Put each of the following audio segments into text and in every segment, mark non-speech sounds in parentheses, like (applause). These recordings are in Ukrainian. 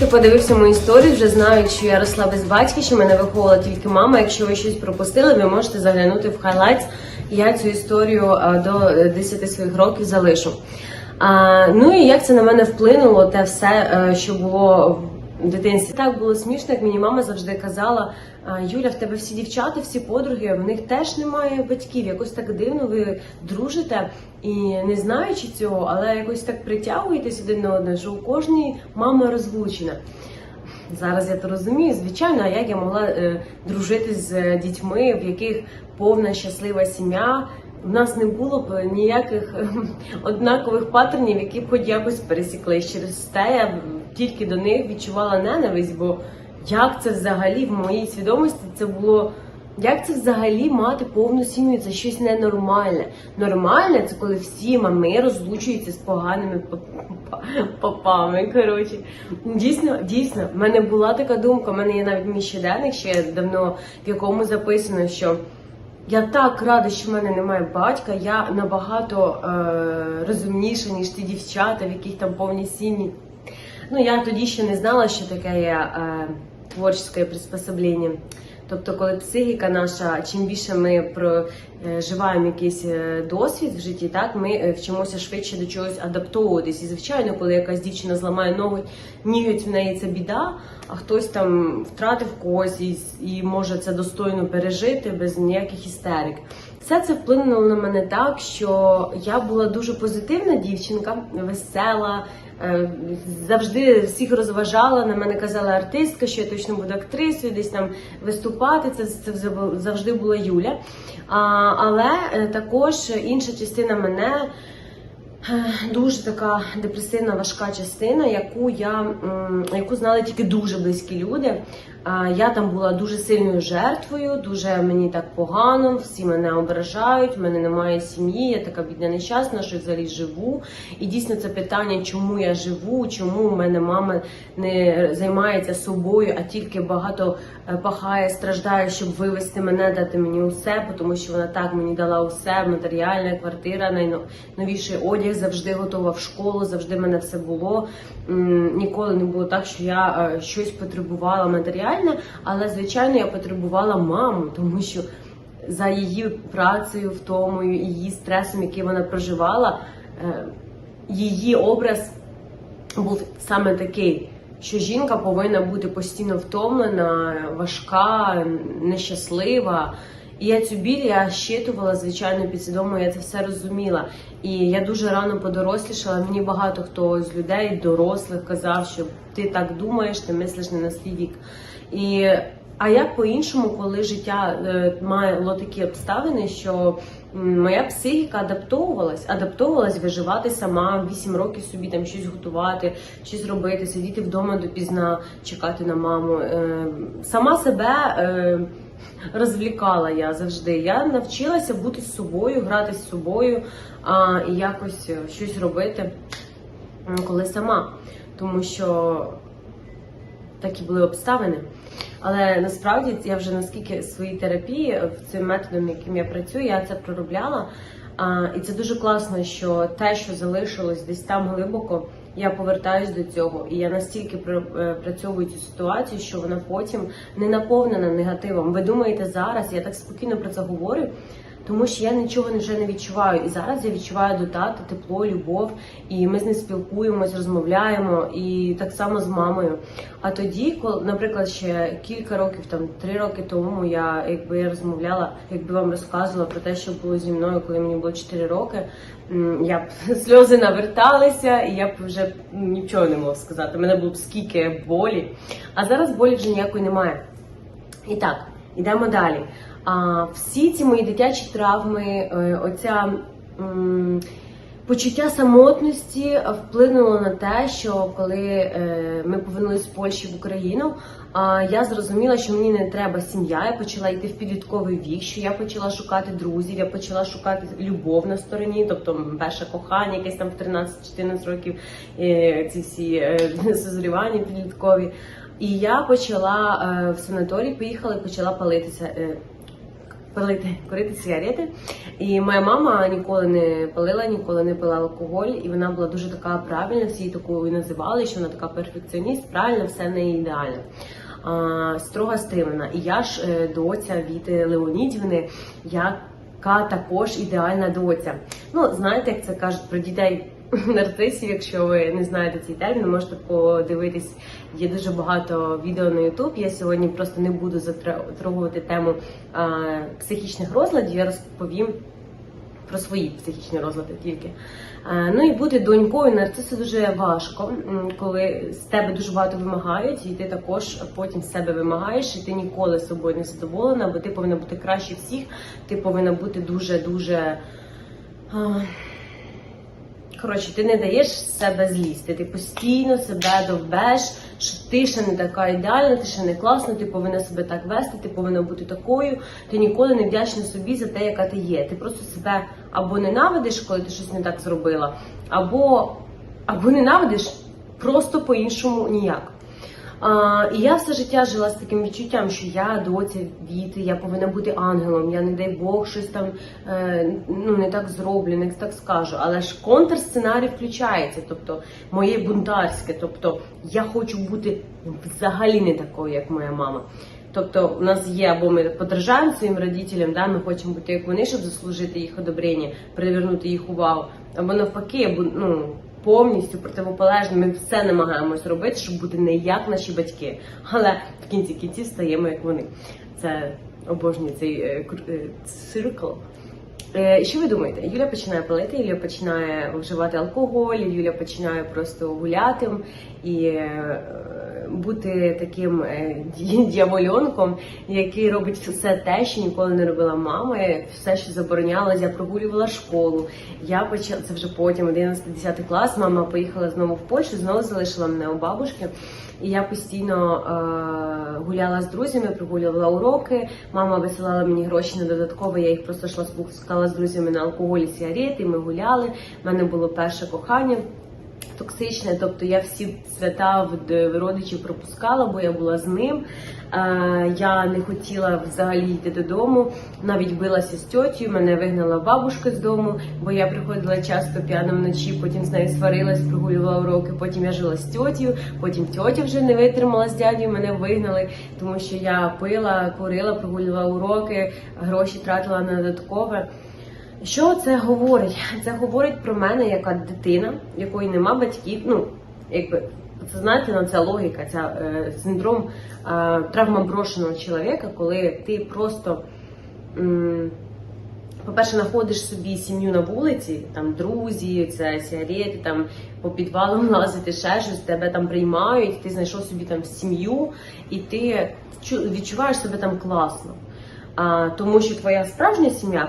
хто подивився мою історію, вже знають, що я росла без батька, що мене виховувала тільки мама. Якщо ви щось пропустили, ви можете заглянути в хайлайтс. Я цю історію до 10 своїх років залишу. Ну і як це на мене вплинуло, те все, е, що було в дитинстві. Так було смішно, як мені мама завжди казала: «А, Юля, в тебе всі дівчата, всі подруги, в них теж немає батьків. Якось так дивно, ви дружите і не знаючи цього, але якось так притягуєтесь один на одне, що у кожній мама розлучена. Зараз я то розумію, звичайно, а як я могла е, дружити з е, дітьми, в яких повна щаслива сім'я. У нас не було б ніяких (laughs) однакових паттернів, які б хоч якось пересіклись. Через те я тільки до них відчувала ненависть, бо як це взагалі в моїй свідомості це було. Як це взагалі мати повну сім'ю? Це щось ненормальне. Нормальне це коли всі мами розлучуються з поганими папами. Коротше, дійсно, дійсно, в мене була така думка. в мене є навіть мій щоденник, ще давно в якому записано, що я так рада, що в мене немає батька. Я набагато е, розумніша, ніж ті дівчата, в яких там повні сім'ї. Ну, я тоді ще не знала, що таке є е, творче приспособлення. Тобто, коли психіка наша, чим більше ми проживаємо якийсь е, досвід в житті, так ми е, вчимося швидше до чогось адаптовуватись. І звичайно, коли якась дівчина зламає ноготь, ніготь в неї це біда, а хтось там втратив когось і, і може це достойно пережити без ніяких істерик. Все це вплинуло на мене так, що я була дуже позитивна дівчинка, весела, е, завжди всіх розважала. На мене казала артистка, що я точно буду актрисою, десь там виступати. Це, це завжди була Юля. А, але е, також інша частина мене. е, Дуже така депресивна важка частина, яку я яку знали тільки дуже близькі люди. Я там була дуже сильною жертвою, дуже мені так погано, всі мене ображають, в мене немає сім'ї, я така бідна нещасна, що взагалі живу. І дійсно це питання, чому я живу, чому в мене мама не займається собою, а тільки багато е, пахає, страждає, щоб вивести мене, дати мені усе, тому що вона так мені дала усе, матеріальна квартира, найновіший одяг, завжди готова в школу, завжди в мене все було. Ніколи не було так, що я е, щось потребувала матеріальне, але звичайно я потребувала маму, тому що за її працею, втомою, її стресом, який вона проживала, е, її образ був саме такий. Що жінка повинна бути постійно втомлена, важка, нещаслива. І я цю біль я щитувала, звичайно, підсвідомо, я це все розуміла. І я дуже рано подорослішала. Мені багато хто з людей, дорослих, казав, що ти так думаєш, ти мислиш не на свій вік. І а як по-іншому, коли життя е, мало такі обставини, що моя психіка адаптовувалась, адаптовувалась виживати сама, 8 років собі там щось готувати, щось робити, сидіти вдома допізна, чекати на маму. Е, сама себе е, розвлікала я завжди. Я навчилася бути з собою, грати з собою і якось щось робити, коли сама. Тому що такі були обставини. Але насправді я вже наскільки своїй терапії е, цим методом, яким я працюю, я це проробляла. А, і це дуже класно, що те, що залишилось десь там глибоко, я повертаюсь до цього, і я настільки пропрацьовую цю ситуацію, що вона потім не наповнена негативом. Ви думаєте зараз? Я так спокійно про це говорю. Тому що я нічого вже не відчуваю. І зараз я відчуваю до тата тепло, любов, і ми з ним спілкуємось, розмовляємо, і так само з мамою. А тоді, коли, наприклад, ще кілька років, там три роки тому, я якби я розмовляла, якби вам розказувала про те, що було зі мною, коли мені було 4 роки. Я б (laughs) сльози наверталися, і я б вже нічого не могла сказати. У мене було б скільки болі. А зараз болі вже ніякої немає. І так, йдемо далі. Всі ці мої дитячі травми, е, оця почуття самотності вплинуло на те, що коли е, ми повернулися з Польщі в Україну, я зрозуміла, що мені не треба сім'я. Я почала йти в підлітковий вік, що я почала шукати друзів, я почала шукати любов на стороні, тобто перше кохання, якесь там в 13-14 років, е, ці всі созрівання підліткові. І я почала в санаторій, поїхала і почала палитися. Е, палити, курити сигарети. І моя мама ніколи не палила, ніколи не пила алкоголь, і вона була дуже така правильна, всі такою називали, що вона така перфекціоніст, правильно, все в неї ідеально. А, строго стримана. І я ж е, доця Віти Леонідівни, яка також ідеальна доця. Ну, знаєте, як це кажуть про дітей (laughs) нарцисів, якщо ви не знаєте цей термін, можете подивитись. Є дуже багато відео на YouTube. Я сьогодні просто не буду затрагувати тему а, психічних розладів. Я розповім про свої психічні розлади тільки. Ну і бути донькою нарцису дуже важко, коли з тебе дуже багато вимагають, і ти також потім з себе вимагаєш, і ти ніколи з собою не задоволена, бо ти повинна бути краще всіх, ти повинна бути дуже дуже. Коротше, ти не даєш себе злізти. Ти постійно себе довбеш, що ти ще не така ідеальна, ти ще не класна, ти повинна себе так вести, ти повинна бути такою. Ти ніколи не вдячна собі за те, яка ти є. Ти просто себе або ненавидиш, коли ти щось не так зробила, або, або ненавидиш просто по-іншому ніяк. І я все життя жила з таким відчуттям, що я доця віти, я повинна бути ангелом. Я не дай Бог щось там е, ну не так зроблю, не так скажу. Але ж контрсценарій включається, тобто моє бунтарське, тобто я хочу бути взагалі не такою, як моя мама. Тобто у нас є або ми подражаємо своїм родителям, да, ми хочемо бути як вони, щоб заслужити їх одобрення, привернути їх увагу, або навпаки, або, ну повністю противополежно. Ми все намагаємось робити, щоб бути не як наші батьки, але в кінці кінців стаємо як вони. Це обожнює цей е, е, циркл. Е, Що ви думаєте? Юля починає палити, Юля починає вживати алкоголь, Юля починає просто гуляти і бути таким е, дьявольонком, який робить все те, що ніколи не робила мама, все, що заборонялось, я прогулювала школу. Я почала це вже потім, 11-10 клас. Мама поїхала знову в Польщу, знову залишила мене у бабушки. І я постійно е, гуляла з друзями, прогулювала уроки. Мама висилала мені гроші на додаткове. Я їх просто йшла спускала з друзями на алкоголь і. Ми гуляли. У мене було перше кохання. Токсичне, тобто я всі свята в родичів пропускала, бо я була з ним. Я не хотіла взагалі йти додому, навіть билася з тьотю, мене вигнала бабушка з дому, бо я приходила часто п'яна вночі, потім з нею сварилась, прогулювала уроки, потім я жила з тьотю, потім тьотя вже не витримала з дядю, мене вигнали, тому що я пила, курила, прогулювала уроки, гроші тратила на додаткове. Що це говорить? Це говорить про мене яка дитина, якої нема батьків. Ну, якби це знаєте, ну, це логіка, це е, синдром е, травма брошеного чоловіка, коли ти просто. по-перше, знаходиш собі сім'ю на вулиці, там друзі, це сигарети, там по підвалам (laughs) лазити, ще щось, тебе там приймають, ти знайшов собі там сім'ю, і ти відчуваєш себе там класно. А, тому що твоя справжня сім'я.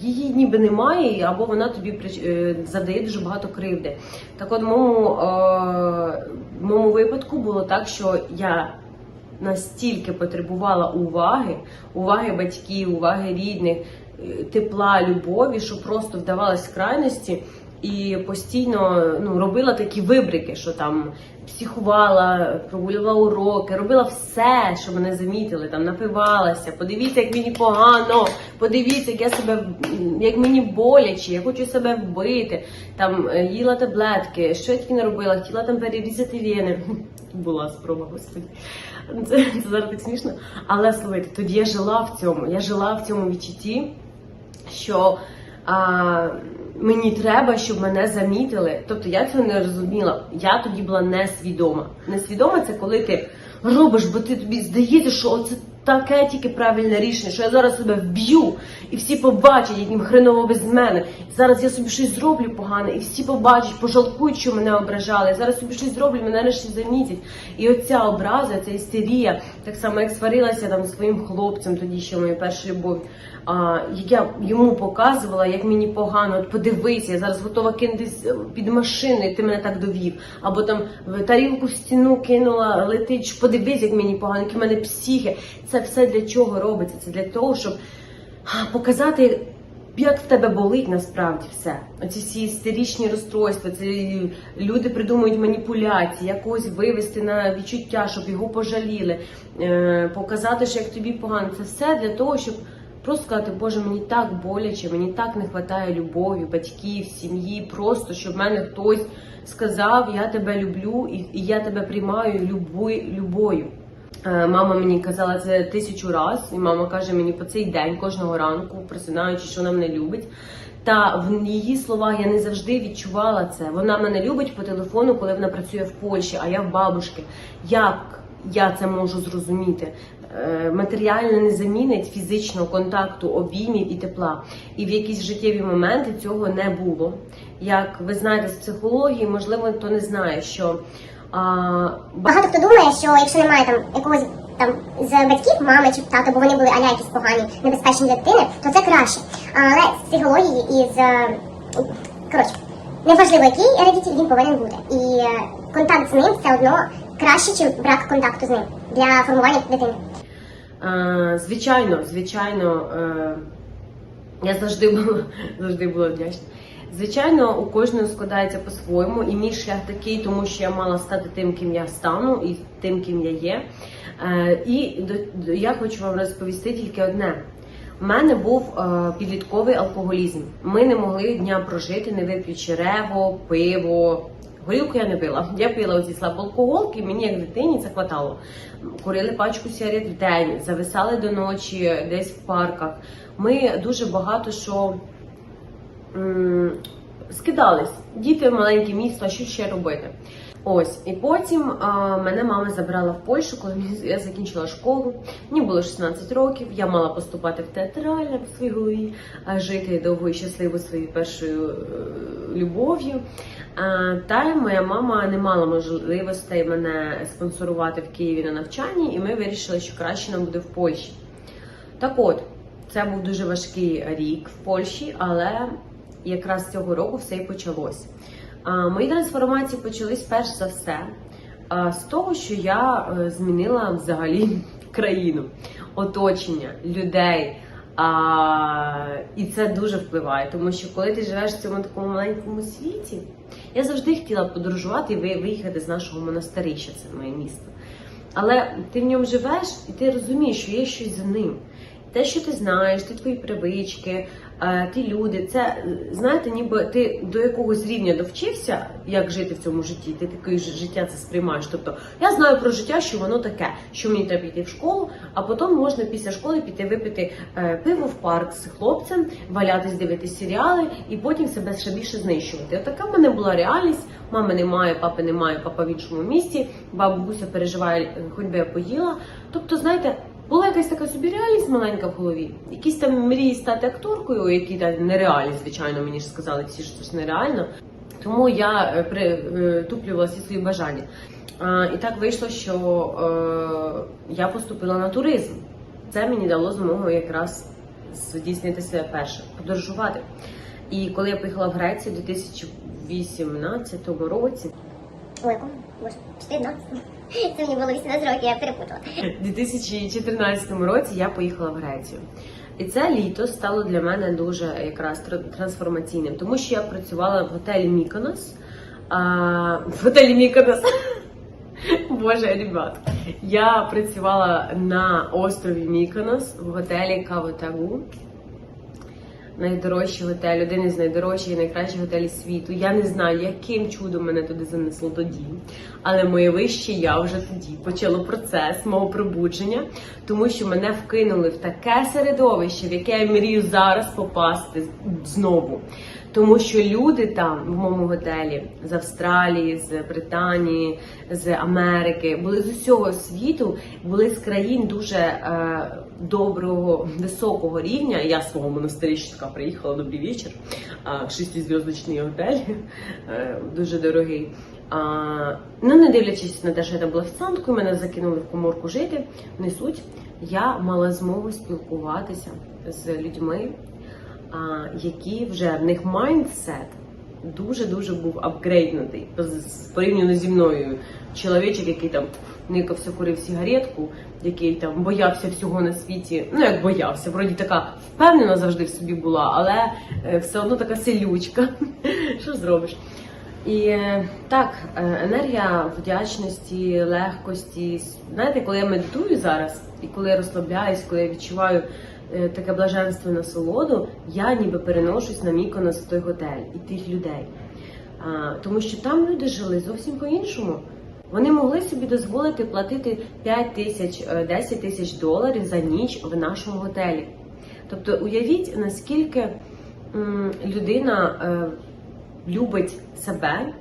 Її ніби немає, або вона тобі е, завдає дуже багато кривди. Так от в моєму, е, в моєму випадку було так, що я настільки потребувала уваги, уваги батьків, уваги рідних, е, тепла, любові, що просто вдавалась в крайності і постійно ну, робила такі вибрики, що там психувала, прогулювала уроки, робила все, що мене замітили, там напивалася. Подивіться, як мені погано, подивіться, як я себе як мені боляче, я хочу себе вбити. Там е, їла таблетки, що я тільки не робила, хотіла там перерізати вени. (laughs) Була спроба, господи. Це, це зараз так смішно. Але слухайте, тоді я жила в цьому. Я жила в цьому відчутті, що а, мені треба, щоб мене замітили. Тобто я цього не розуміла. Я тоді була несвідома. Несвідома це коли ти робиш, бо ти тобі здається, що це таке тільки правильне рішення, що я зараз себе вб'ю, і всі побачать, як їм хреново без мене. Зараз я собі щось зроблю погане, і всі побачать, пожалкують, що мене ображали. Зараз собі щось зроблю, мене нарешті замітять. І оця образа, ця істерія, так само як сварилася там своїм хлопцем, тоді ще моя перша любов. Я йому показувала, як мені погано, от подивися, я зараз готова кинутись е, під машину, і ти мене так довів. Або там в тарілку в стіну кинула, летить, подивись, як мені погано, які в мене психи. Це все для чого робиться? Це для того, щоб показати. Як в тебе болить насправді все? Оці всі істеричні розстройства, це люди придумують маніпуляції, як когось вивести на відчуття, щоб його пожаліли, е, показати, що як тобі погано. Це все для того, щоб Просто сказати, Боже, мені так боляче, мені так не вистачає любові, батьків, сім'ї, просто щоб в мене хтось сказав, я тебе люблю і, я тебе приймаю любою любою. Е, Мама мені казала це тисячу раз, і мама каже мені по цей день кожного ранку, просинаючи, що вона мене любить. Та в її словах я не завжди відчувала це. Вона мене любить по телефону, коли вона працює в Польщі, а я в бабушки. Як я це можу зрозуміти? Е, Матеріально не замінить фізичного контакту, обіймів і тепла. І в якісь життєві моменти цього не було. Як ви знаєте з психології, можливо, хто не знає, що а, Багато хто думає, що якщо немає там якогось там з батьків, мами чи тата, бо вони були аля якісь погані, небезпечні для дитини, то це краще. Але з психології і з е, коротше, неважливо, який родитель він повинен бути. І е, контакт з ним все одно краще, ніж брак контакту з ним для формування дитини. Е, Звичайно, звичайно, е, я завжди була (laughs) завжди була вдячна. Звичайно, у кожного складається по-своєму, і мій шлях такий, тому що я мала стати тим, ким я стану, і тим, ким я є. Е, І я хочу вам розповісти тільки одне. У мене був підлітковий алкоголізм. Ми не могли дня прожити, не вип'ючи рево, пиво. Горілку я не пила. Я пила оці слабоалкоголки, мені як дитині це хватало. Курили пачку сигарет в день, зависали до ночі десь в парках. Ми дуже багато що скидались. Діти в маленьке місто, що ще робити? Ось, і потім а, мене мама забрала в Польщу, коли я закінчила школу. Мені було 16 років, я мала поступати в театральне в своїй голові, а жити довго і щасливо своєю першою е, любов'ю. Та моя мама не мала можливостей мене спонсорувати в Києві на навчанні, і ми вирішили, що краще нам буде в Польщі. Так от, це був дуже важкий рік в Польщі, але якраз цього року все і почалось. Мої трансформації почались перш за все з того, що я е, змінила взагалі (laughs) країну, оточення, людей. А, і це дуже впливає, тому що коли ти живеш в цьому такому маленькому світі, я завжди хотіла подорожувати і виїхати з нашого монастирища, це моє місто. Але ти в ньому живеш, і ти розумієш, що є щось за ним. Те, що ти знаєш, ти твої привички, ті люди, це е, знаєте, ніби ти до якогось рівня довчився, як жити в цьому житті. Ти таке життя це сприймаєш. Тобто я знаю про життя, що воно таке, що мені треба піти в школу, а потім можна після школи піти випити е, пиво в парк з хлопцем, валятись, дивитись серіали і потім себе ще більше знищувати. Така в мене була реальність. Мами немає, папи немає, папа в іншому місті, бабуся переживає, е, хоч би я поїла. Тобто, знаєте. Була якась така собі реальність маленька в голові. Якісь там мрії стати акторкою, які там нереальні, звичайно, мені ж сказали всі, що це ж нереально. Тому я е, притуплювала всі свої бажання. А, і так вийшло, що е, я поступила на туризм. Це мені дало змогу якраз здійснити себе перше, подорожувати. І коли я поїхала в Грецію у 2018 році, Ой, якому? Боже, 14. Це мені було 18 років, я перепутала. У 2014 році я поїхала в Грецію. І це літо стало для мене дуже якраз тр- трансформаційним, тому що я працювала в готелі Міконос. А, в готелі Міконос. (laughs) Боже, ребят. Я працювала на острові Міконос в готелі Кавотагу. Найдорожчий готель, один із найдорожчих і найкращих готелів світу. Я не знаю, яким чудом мене туди занесло тоді. Але моє вище я вже тоді почало процес мого пробудження, тому що мене вкинули в таке середовище, в яке я мрію зараз попасти знову. Тому що люди там в моєму готелі з Австралії, з Британії, з Америки були з усього світу, були з країн дуже е, доброго, високого рівня. Я з свого монастирища приїхала добрий вечір. А, шестизв'язочний готель, е, дуже дорогий. А, ну, не дивлячись на те, що я там була офіціанткою, мене закинули в коморку жити. Не суть. Я мала змогу спілкуватися з людьми, які вже в них майндсет дуже дуже був апгрейднутий порівняно зі мною. Чоловічок, який там никався, курив сигаретку, який там боявся всього на світі. Ну як боявся, вроді така впевнена завжди в собі була, але е, все одно така селючка. (laughs) Що зробиш? І е, так, е, енергія вдячності, легкості. Знаєте, коли я медитую зараз, і коли я розслабляюсь, коли я відчуваю таке блаженство і насолоду, я ніби переношусь на Міконос в той готель і тих людей. А, тому що там люди жили зовсім по-іншому. Вони могли собі дозволити платити 5 тисяч, е, 10 тисяч доларів за ніч в нашому готелі. Тобто, уявіть, наскільки людина е, любить себе,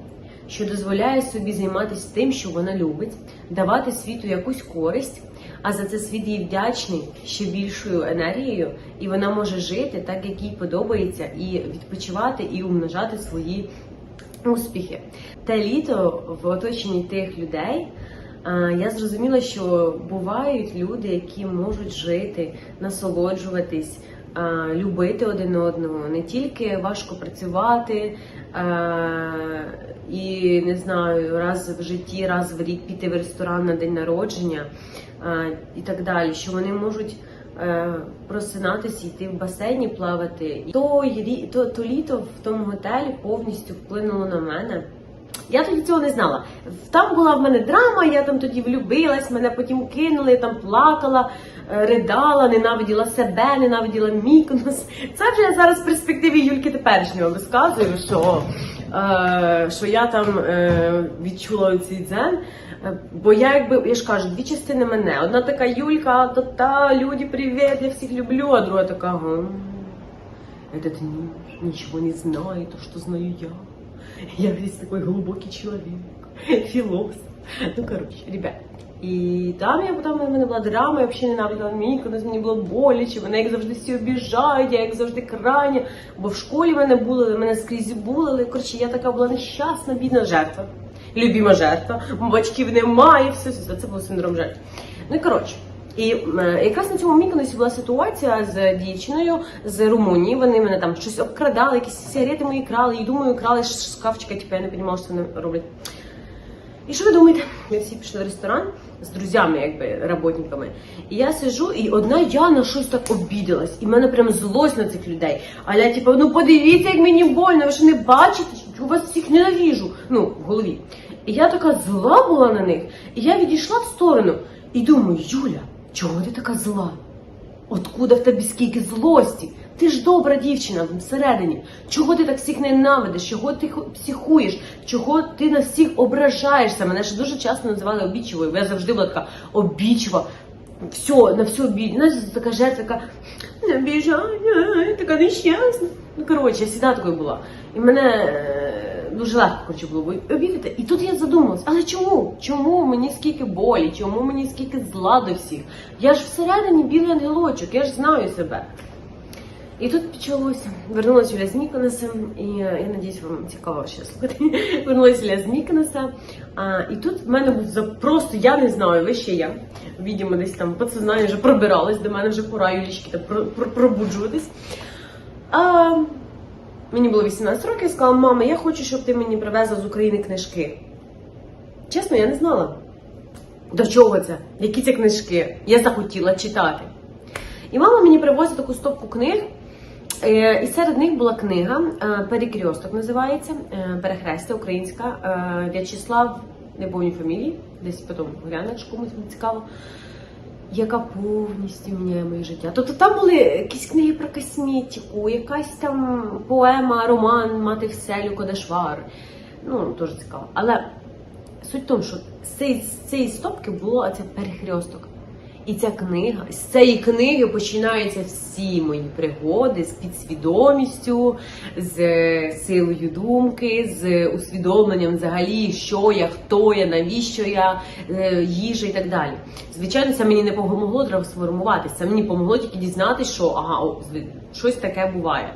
що дозволяє собі займатися тим, що вона любить, давати світу якусь користь, а за це світ їй вдячний ще більшою енергією, і вона може жити так, як їй подобається, і відпочивати, і умножати свої успіхи. Те літо в оточенні тих людей. Я зрозуміла, що бувають люди, які можуть жити, насолоджуватись, любити один одного, не тільки важко працювати і не знаю, раз в житті, раз в рік піти в ресторан на день народження і так далі. Що вони можуть е, просинатися, йти в басейні плавати. І то, то, то літо в тому готелі повністю вплинуло на мене. Я тоді цього не знала. Там була в мене драма, я там тоді влюбилась, мене потім кинули, я там плакала, е, ридала, ненавиділа себе, ненавиділа Міконос. Це вже я зараз в перспективі Юльки теперішнього розказую, що, е, що я там е, відчула цей дзен. Е, Бо я якби я ж кажу, дві частини мене. Одна така Юлька, то та люди, привіт, я всіх люблю, а друга така. «М, Этот мир ничего не знает, то, что знаю я. Я весь такой глубокий человек, философ. Ну, короче, ребят. І там я там в мене була драма, я взагалі ненавиділа Міконос, мені було боляче, мене як завжди всі обіжають, я як завжди крайня, бо в школі мене булили, мене скрізь булили. Коротше, я така була нещасна, бідна жертва, любима жертва, батьків немає, все, все, це був синдром жертви. Ну і коротше. І е, якраз на цьому Міконосі була ситуація з дівчиною з Румунії. Вони мене там щось обкрадали, якісь сигарети мої крали, і думаю, крали шкафчика, типу я не розуміла, що вони роблять. І що ви думаєте? Ми всі пішли в ресторан з друзями, якби работниками. І я сижу, і одна я на щось так обідалась. І в мене прям злость на цих людей. А я типу, ну подивіться, як мені больно, ви що не бачите, що вас всіх ненавіжу. Ну, в голові. І я така зла була на них. І я відійшла в сторону і думаю, Юля, чого ти така зла? Откуда в тебе скільки злості? Ти ж добра дівчина всередині. Чого ти так всіх ненавидиш? Чого ти психуєш? Чого ти на всіх ображаєшся? Мене ж дуже часто називали обічливою. Я завжди була така обічва. Все, на все обідь. Знаєш, така жертва, така не обіжай, така нещасна. Ну, коротше, я завжди такою була. І мене е, дуже легко коротше, було обідати. І тут я задумалась, але чому? Чому мені скільки болі? Чому мені скільки зла до всіх? Я ж всередині білий ангелочок, я ж знаю себе. І тут почалося. Вернулася Юля з Міконеса, і е, я надіюсь, вам цікаво ще слухати. (laughs) Вернулася Юля з Міконеса. А, і тут в мене був просто, я не знаю, ви ще я. Відомо, десь там подсознання вже пробиралось до мене вже пора Юлічки так про, про, пробуджуватись. А, мені було 18 років, я сказала, мама, я хочу, щоб ти мені привезла з України книжки. Чесно, я не знала. До чого це? Які це книжки? Я захотіла читати. І мама мені привозить таку стопку книг. Е, І серед них була книга е, Перекрьосток називається е, Перехрестя українська В'ячеслав, не помню фамілії, десь потім гляну, якщо комусь цікаво. Яка повністю міняє моє життя. Тобто там були якісь книги про косметику, якась там поема, роман Мати Вселю Кодешвар. Ну, дуже цікаво. Але суть в тому, що з цієї, стопки було це перехресток. І ця книга, з цієї книги починаються всі мої пригоди з підсвідомістю, з е, силою думки, з усвідомленням взагалі, що я, хто я, навіщо я, е, їжа і так далі. Звичайно, це мені не допомогло трансформуватися. Мені допомогло тільки дізнатися, що ага, щось таке буває.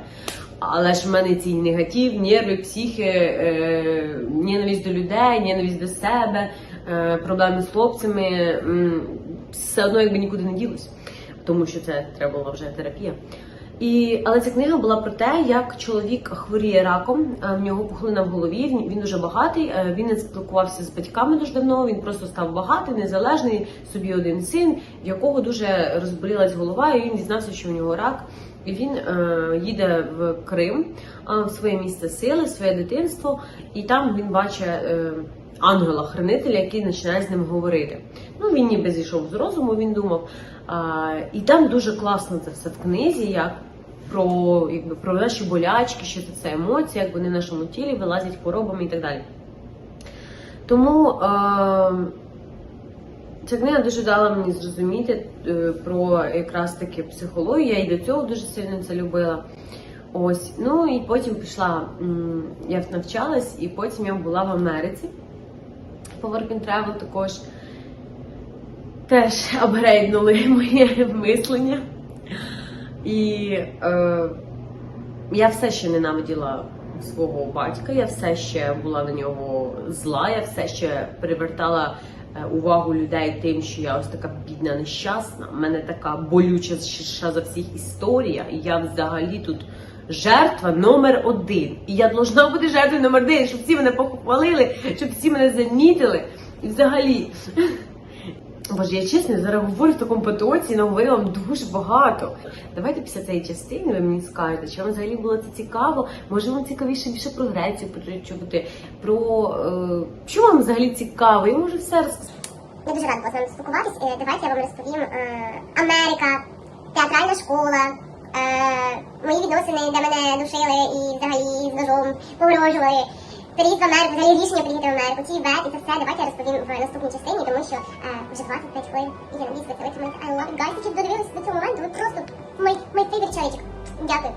Але ж в мене ці негатив, нерви, психи, е, ненависть до людей, ненависть до себе, е, проблеми з хлопцями, все одно якби нікуди не ділось, тому що це треба була вже терапія. І, але ця книга була про те, як чоловік хворіє раком, в нього пухлина в голові, він, дуже багатий, е, він не спілкувався з батьками дуже давно, він просто став багатий, незалежний, собі один син, в якого дуже розболілась голова, і він дізнався, що у нього рак. І він е, їде в Крим, е, в своє місце сили, своє дитинство, і там він бачить е, ангела-хранителя, який починає з ним говорити. Ну, він ніби зійшов з розуму, він думав. А, і там дуже класно це все в книзі, як про, якби, про наші болячки, що це, це емоції, як вони в нашому тілі вилазять хворобами і так далі. Тому е, ця книга дуже дала мені зрозуміти е, про якраз таки психологію. Я і до цього дуже сильно це любила. Ось, ну і потім пішла, я навчалась, і потім я була в Америці по Work and Travel також. Теж апгрейднули (laughs) моє мислення. І е, я все ще ненавиділа свого батька, я все ще була на нього зла, я все ще привертала е, увагу людей тим, що я ось така бідна, нещасна. У мене така болюча за всіх історія, і я взагалі тут жертва номер один. І я должна бути жертвою номер один, щоб всі мене похвалили, щоб всі мене замітили. І взагалі. Боже, я чесно зараз говорю в такому потоці, наговорила вам дуже багато. Давайте після цієї частини ви мені скажете, чи вам взагалі було це цікаво? Може вам цікавіше більше про Грецію почути, про е, що вам взагалі цікаво? Я можу все розказати. Я дуже рада була з вами спілкуватись. Е, Давайте я вам розповім е, Америка, театральна школа, мої відносини, де мене душили і взагалі з ножом погрожували. Переїзд в Америку, взагалі рішення приїхати в Америку, ті вет і це все. Давайте я розповім в наступній частині, тому що е, вже 25 хвилин. І я надіюсь, ви це витримаєте. I love it, guys. Якщо додивилися до цього моменту, ви просто мій, favorite чоловічок. Дякую.